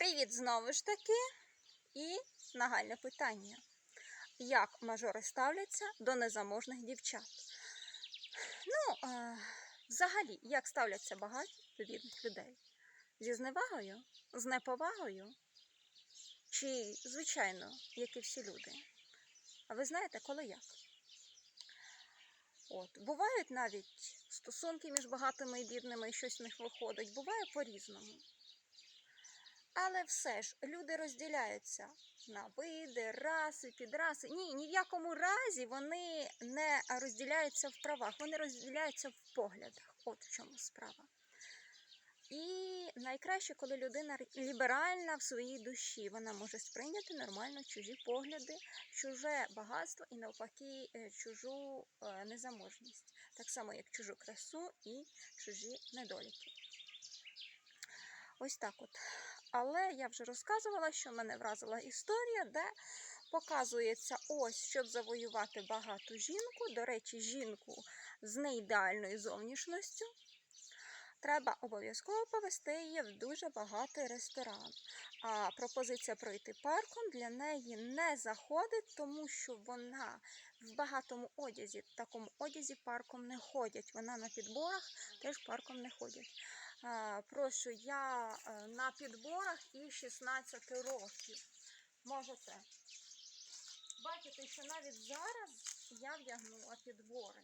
Привіт знову ж таки. І нагальне питання. Як мажори ставляться до незаможних дівчат? Ну, е, взагалі, як ставляться багаті до бідних людей? Зі зневагою? З неповагою? Чи, звичайно, як і всі люди? А ви знаєте, коли як? От, бувають навіть стосунки між багатими і бідними, і щось в них виходить. Буває по-різному. Але все ж люди розділяються на види, раси, підраси. Ні, ні в якому разі вони не розділяються в правах, вони розділяються в поглядах. От в чому справа. І найкраще, коли людина ліберальна в своїй душі, вона може сприйняти нормально чужі погляди, чуже багатство і навпаки е, чужу е, незаможність, так само як чужу красу і чужі недоліки. Ось так от. Але я вже розказувала, що мене вразила історія, де показується ось, щоб завоювати багату жінку. До речі, жінку з неідеальною зовнішністю. Треба обов'язково повести її в дуже багатий ресторан. А пропозиція пройти парком для неї не заходить, тому що вона в багатому одязі, в такому одязі парком не ходять. Вона на підборах теж парком не ходять. А, прошу, я е, на підборах і 16 років. Можете бачити, що навіть зараз я вдягнула підбори.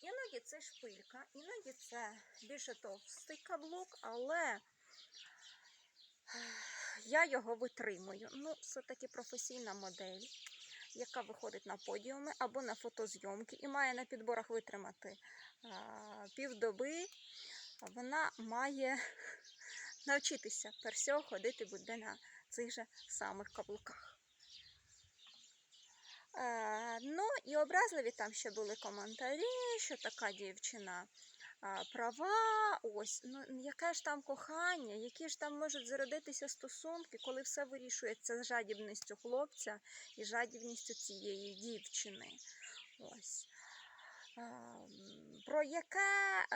Іноді це шпилька, іноді це більше товстий каблук, але я його витримую. Ну, це таки професійна модель, яка виходить на подіуми або на фотозйомки і має на підборах витримати півдоби. Вона має навчитися персього ходити буде на цих же самих каблуках. Е, ну і образливі там ще були коментарі, що така дівчина права, ось, ну яке ж там кохання, які ж там можуть зародитися стосунки, коли все вирішується з жадібністю хлопця і жадібністю цієї дівчини. Ось. Про яке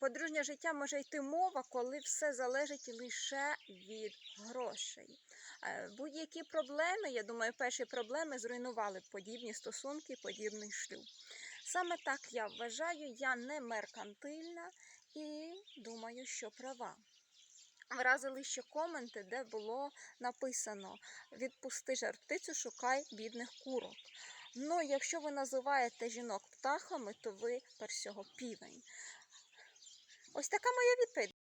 подружнє життя може йти мова, коли все залежить лише від грошей? Е, Будь-які проблеми, я думаю, перші проблеми зруйнували подібні стосунки, подібний шлюб. Саме так я вважаю, я не меркантильна і думаю, що права. Вразили ще коменти, де було написано Відпусти жар птицю, шукай бідних курок. Ну, якщо ви називаєте жінок птахами, то ви першого півень. Ось така моя відповідь.